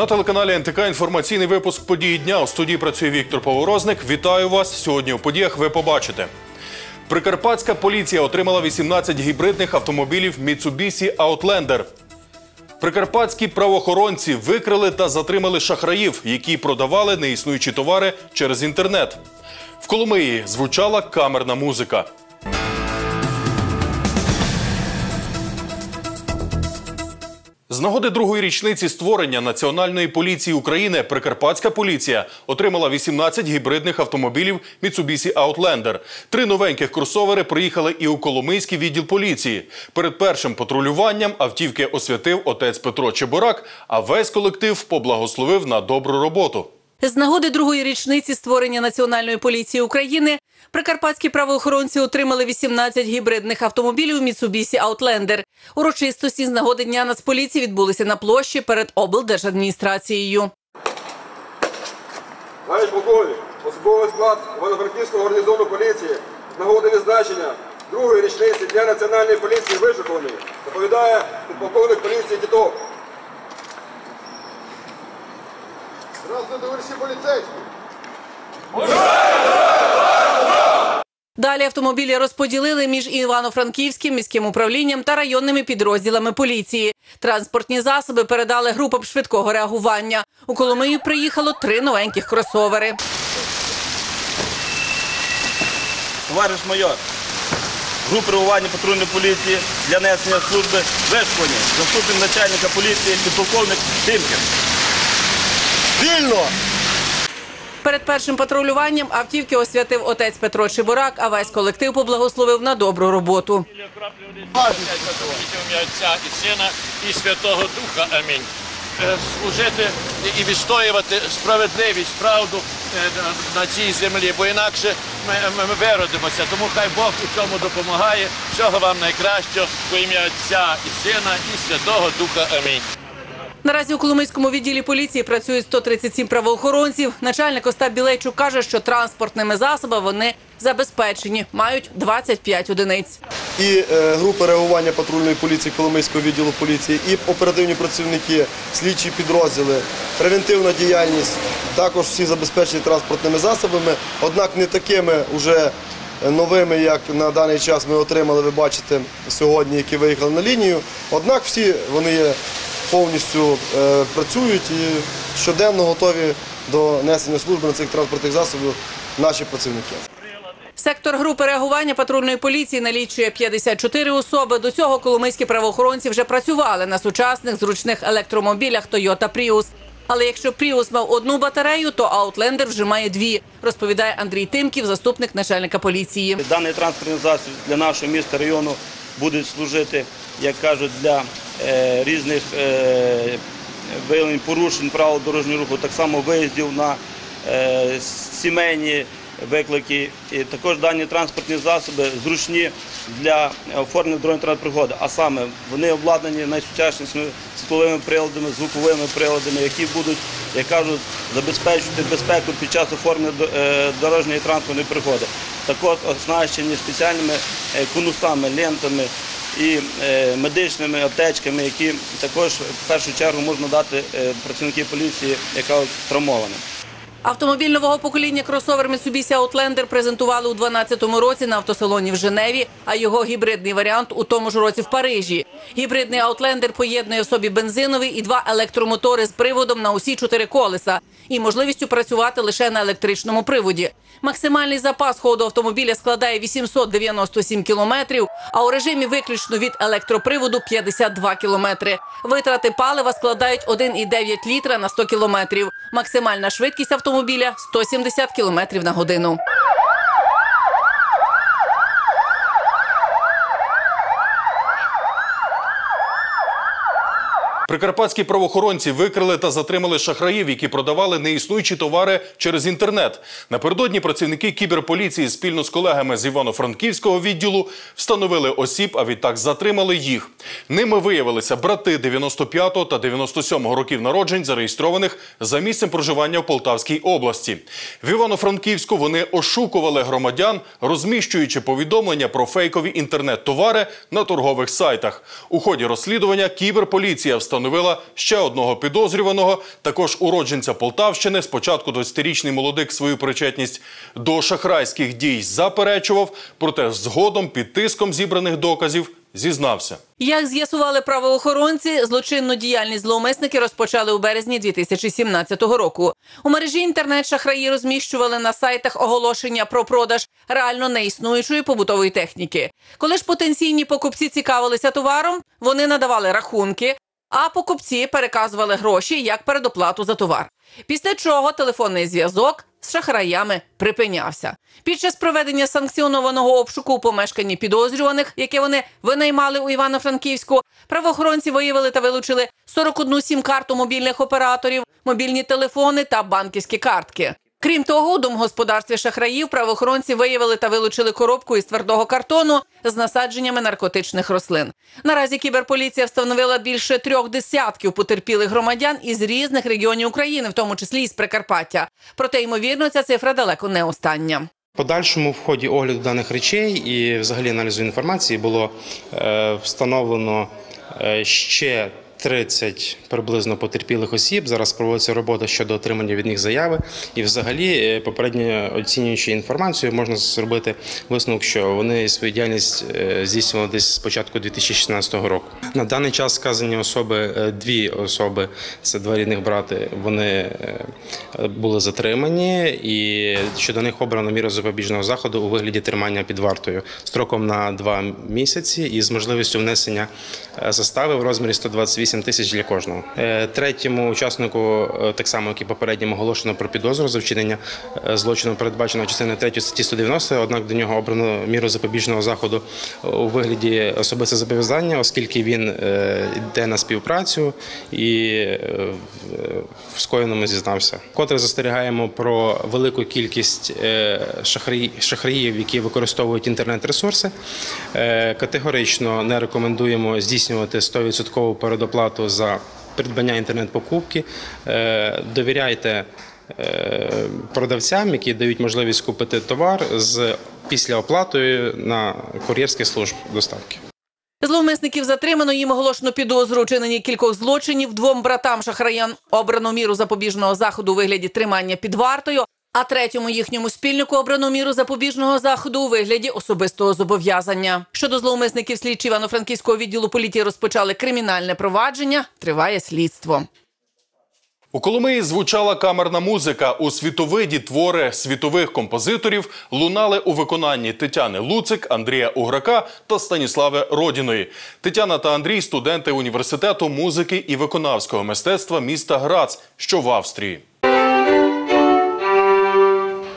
На телеканалі НТК інформаційний випуск події дня. У студії працює Віктор Поворозник. Вітаю вас. Сьогодні у подіях ви побачите. Прикарпатська поліція отримала 18 гібридних автомобілів Mitsubishi Outlander. Прикарпатські правоохоронці викрили та затримали шахраїв, які продавали неіснуючі товари через інтернет. В Коломиї звучала камерна музика. З нагоди другої річниці створення Національної поліції України Прикарпатська поліція отримала 18 гібридних автомобілів Mitsubishi Outlander. Три новеньких кросовери приїхали і у Коломийський відділ поліції. Перед першим патрулюванням автівки освятив отець Петро Чебурак, а весь колектив поблагословив на добру роботу. З нагоди другої річниці створення Національної поліції України прикарпатські правоохоронці отримали 18 гібридних автомобілів Mitsubishi Outlander. Урочистості з нагоди Дня Нацполіції відбулися на площі перед облдержадміністрацією. Навіть полковник, особовий склад Івано-Франківського гарнізону поліції з нагоди відзначення другої річниці Дня Національної поліції вишукуваний, доповідає підполковник поліції Тітов. Здравствуйте, товарищи полицейские! Далі автомобілі розподілили між Івано-Франківським міським управлінням та районними підрозділами поліції. Транспортні засоби передали групам швидкого реагування. У Коломию приїхало три новеньких кросовери. Товариш майор, групи реагування патрульної поліції для несення служби вишконі, заступник начальника поліції, підполковник Тимкін. Вільно! Перед першим патрулюванням автівки освятив отець Петро Чебурак, а весь колектив поблагословив на добру роботу. ім'я Отця і Сина і Святого Духа. Амінь. Е, Служити і відстоювати справедливість, правду на- цій землі, бо інакше ми, ми, ми виродимося. Тому хай Бог у цьому допомагає. Всього вам найкращого во ім'я Отця і Сина і Святого Духа. Амінь. Наразі у Коломийському відділі поліції працюють 137 правоохоронців. Начальник Остап Білейчук каже, що транспортними засобами вони забезпечені, мають 25 одиниць. І е, групи реагування патрульної поліції Коломийського відділу поліції, і оперативні працівники, слідчі підрозділи, превентивна діяльність, також всі забезпечені транспортними засобами, однак не такими вже новими, як на даний час ми отримали, ви бачите сьогодні, які виїхали на лінію. Однак всі вони є повністю е, працюють і щоденно готові до несення служби на цих транспортних засобів наші працівники. Сектор групи реагування патрульної поліції налічує 54 особи. До цього коломийські правоохоронці вже працювали на сучасних зручних електромобілях Toyota Prius. Але якщо Prius мав одну батарею, то Outlander вже має дві, розповідає Андрій Тимків, заступник начальника поліції. Даний транспортний засіб для нашого міста району буде служити, як кажуть, для різних е, виявлень порушень правил дорожнього руху, так само виїздів на е, сімейні виклики. Також дані транспортні засоби зручні для оформлення дорожньої транспортної пригоди. А саме вони обладнані найсучаснішими світловими приладами, звуковими приладами, які будуть, як кажуть, забезпечувати безпеку під час оформлення е, дорожньої транспортної пригоди. Також оснащені спеціальними е, конусами, лентами і е, медичними аптечками, які також в першу чергу можна дати е, працівники поліції, яка травмована. Автомобіль нового покоління кросовер Mitsubishi Outlander презентували у 2012 році на автосалоні в Женеві, а його гібридний варіант у тому ж році в Парижі. Гібридний Outlander поєднує в собі бензиновий і два електромотори з приводом на усі чотири колеса і можливістю працювати лише на електричному приводі. Максимальний запас ходу автомобіля складає 897 кілометрів, а у режимі виключно від електроприводу 52 кілометри. Витрати палива складають 1,9 літра на 100 кілометрів. Максимальна швидкість автомобіля 170 кілометрів на годину. Прикарпатські правоохоронці викрили та затримали шахраїв, які продавали неіснуючі товари через інтернет. Напередодні працівники кіберполіції спільно з колегами з Івано-Франківського відділу встановили осіб, а відтак затримали їх. Ними виявилися брати 95-го та 97-го років народжень, зареєстрованих за місцем проживання в Полтавській області. В Івано-Франківську вони ошукували громадян, розміщуючи повідомлення про фейкові інтернет-товари на торгових сайтах. У ході розслідування кіберполіція встановила встановила ще одного підозрюваного, також уродженця Полтавщини. Спочатку 20-річний молодик свою причетність до шахрайських дій заперечував, проте згодом під тиском зібраних доказів зізнався. Як з'ясували правоохоронці, злочинну діяльність зловмисники розпочали у березні 2017 року. У мережі інтернет шахраї розміщували на сайтах оголошення про продаж реально неіснуючої побутової техніки. Коли ж потенційні покупці цікавилися товаром, вони надавали рахунки. А покупці переказували гроші як передоплату за товар. Після чого телефонний зв'язок з шахраями припинявся. Під час проведення санкціонованого обшуку у помешканні підозрюваних, яке вони винаймали у Івано-Франківську, правоохоронці виявили та вилучили 41 сім-карту мобільних операторів, мобільні телефони та банківські картки. Крім того, у домогосподарстві шахраїв правоохоронці виявили та вилучили коробку із твердого картону з насадженнями наркотичних рослин. Наразі кіберполіція встановила більше трьох десятків потерпілих громадян із різних регіонів України, в тому числі із Прикарпаття. Проте, ймовірно, ця цифра далеко не остання. Подальшому в ході огляду даних речей і взагалі аналізу інформації було е, встановлено е, ще 30 приблизно потерпілих осіб. Зараз проводиться робота щодо отримання від них заяви. І, взагалі, е, попередньо оцінюючи інформацію, можна зробити висновок, що вони свою діяльність е, здійснювали десь з початку 2016 року. На даний час сказані особи, е, дві особи, це два рідних брати, вони були затримані, і щодо них обрано міру запобіжного заходу у вигляді тримання під вартою строком на два місяці і з можливістю внесення застави в розмірі 128 тисяч для кожного. Е, Третьому учаснику, е, так само як і попередньому, оголошено про підозру за вчинення е, злочину, передбаченого частиною 3 статті 190, однак до нього обрано міру запобіжного заходу у вигляді особисте зобов'язання, оскільки він йде на співпрацю і в- скоєному зізнався. Котре застерігаємо про велику кількість шахраї- шахраїв, які використовують інтернет-ресурси. Категорично не рекомендуємо здійснювати 100% передоплату за придбання інтернет-покупки. Е, Довіряйте е, продавцям, які дають можливість купити товар з після оплатою на кур'єрських служб доставки. Зловмисників затримано, їм оголошено підозру у кількох злочинів. Двом братам шахраям обрано міру запобіжного заходу у вигляді тримання під вартою. А третьому їхньому спільнику обрано міру запобіжного заходу у вигляді особистого зобов'язання. Щодо зловмисників слідчі Івано-Франківського відділу поліції розпочали кримінальне провадження. Триває слідство. У Коломиї звучала камерна музика. У світовиді твори світових композиторів лунали у виконанні Тетяни Луцик, Андрія Уграка та Станіслави Родіної. Тетяна та Андрій студенти університету музики і виконавського мистецтва міста Грац, що в Австрії.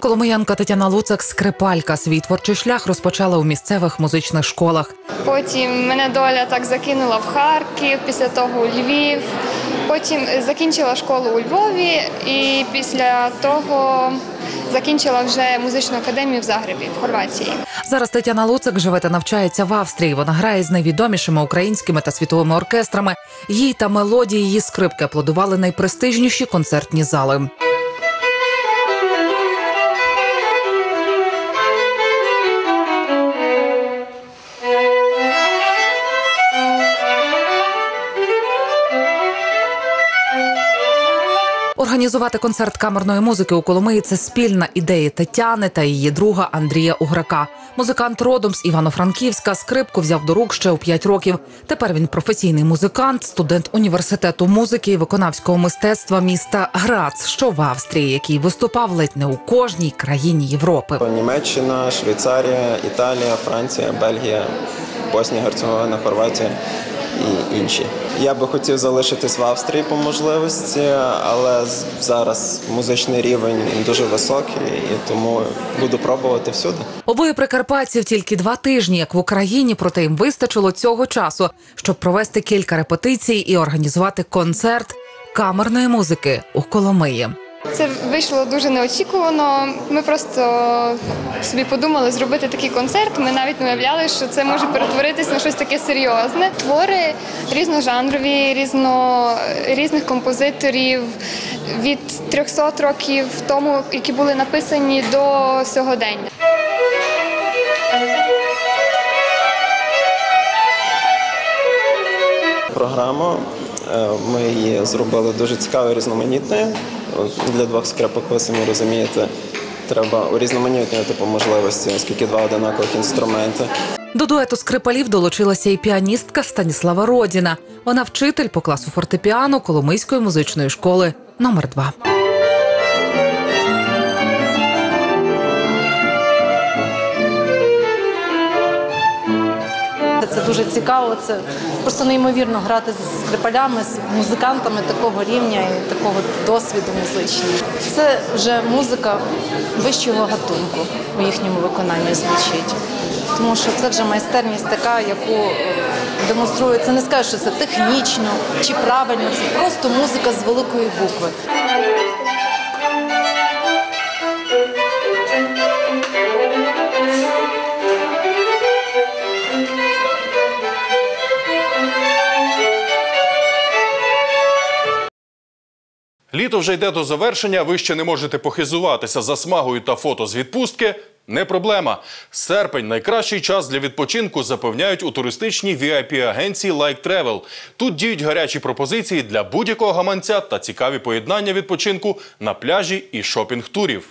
Коломиянка Тетяна Луцак скрипалька. Свій творчий шлях розпочала у місцевих музичних школах. Потім мене доля так закинула в Харків, після того у Львів. Потім закінчила школу у Львові і після того закінчила вже музичну академію в Загребі, в Хорватії. Зараз Тетяна Луцак живе та навчається в Австрії. Вона грає з найвідомішими українськими та світовими оркестрами. Їй та мелодії її скрипки аплодували найпрестижніші концертні зали. Організувати концерт камерної музики у Коломиї це спільна ідея Тетяни та її друга Андрія Уграка. Музикант родом з Івано-Франківська скрипку взяв до рук ще у 5 років. Тепер він професійний музикант, студент університету музики і виконавського мистецтва міста Грац, що в Австрії, який виступав ледь не у кожній країні Європи. Німеччина, Швейцарія, Італія, Франція, Бельгія, Боснія, Герцеговина, Хорватія і інші. Я би хотів залишитись в Австрії по можливості, але зараз музичний рівень дуже високий, і тому буду пробувати всюди. Обоє прикарпатців тільки два тижні, як в Україні, проте їм вистачило цього часу, щоб провести кілька репетицій і організувати концерт камерної музики у Коломиї. Це вийшло дуже неочікувано. Ми просто собі подумали зробити такий концерт. Ми навіть не уявляли, що це може перетворитись на щось таке серйозне. Твори різножанрові, різно, різних композиторів від 300 років тому, які були написані до сьогодення. Програму Е, Ми її зробили дуже цікавою, різноманітною. Для двох скрипок, ви самі розумієте, треба урізноманітнювати по можливості, оскільки два одинакових інструменти. До дуету скрипалів долучилася і піаністка Станіслава Родіна. Вона вчитель по класу фортепіано Коломийської музичної школи номер 2 Це дуже цікаво. Це просто неймовірно грати з скрипалями, з музикантами такого рівня і такого досвіду музичного. Це вже музика вищого гатунку у їхньому виконанні звучить. Тому що це вже майстерність така, яку е, демонструє. Це не скажу, що це технічно чи правильно, це просто музика з великої букви. Літо вже йде до завершення. Ви ще не можете похизуватися за смагою та фото з відпустки. Не проблема. Серпень найкращий час для відпочинку запевняють у туристичній VIP-агенції Like Travel. Тут діють гарячі пропозиції для будь-якого гаманця та цікаві поєднання відпочинку на пляжі і шопінг-турів.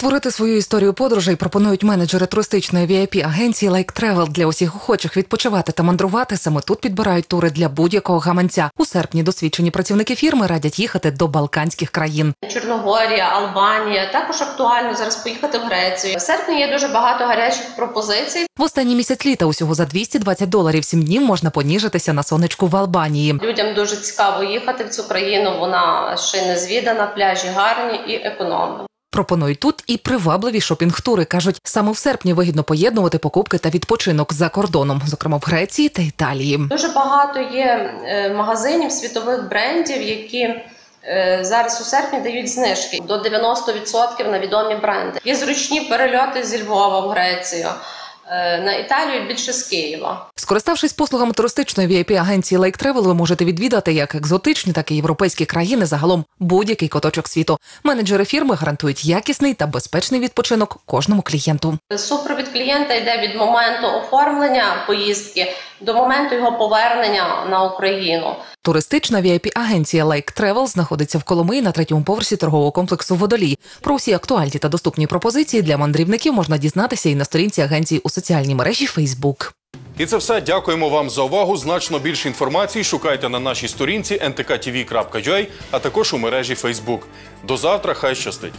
Створити свою історію подорожей пропонують менеджери туристичної vip агенції Like Travel для усіх охочих відпочивати та мандрувати. Саме тут підбирають тури для будь-якого гаманця. У серпні досвідчені працівники фірми радять їхати до балканських країн. Чорногорія, Албанія. Також актуально зараз поїхати в Грецію. В серпні є дуже багато гарячих пропозицій. В останній місяць літа усього за 220 доларів сім днів можна поніжитися на сонечку в Албанії. Людям дуже цікаво їхати в цю країну. Вона ще не звідана, пляжі гарні і економні. Пропонують тут і привабливі шопінг-тури. кажуть, саме в серпні вигідно поєднувати покупки та відпочинок за кордоном, зокрема в Греції та Італії. Дуже багато є е, магазинів світових брендів, які е, зараз у серпні дають знижки до 90% на відомі бренди. Є зручні перельоти зі Львова в Грецію. е, На Італію більше з Києва. Скориставшись послугами туристичної vip агенції Like Travel, ви можете відвідати як екзотичні, так і європейські країни загалом будь-який куточок світу. Менеджери фірми гарантують якісний та безпечний відпочинок кожному клієнту. Супровід клієнта йде від моменту оформлення поїздки до моменту його повернення на Україну. Туристична vip агенція Like Travel знаходиться в Коломиї на третьому поверсі торгового комплексу Водолій. Про усі актуальні та доступні пропозиції для мандрівників можна дізнатися і на сторінці агенції у соціальній мережі Facebook. І це все. Дякуємо вам за увагу. Значно більше інформації шукайте на нашій сторінці ntktv.ua, а також у мережі Facebook. До завтра. Хай щастить.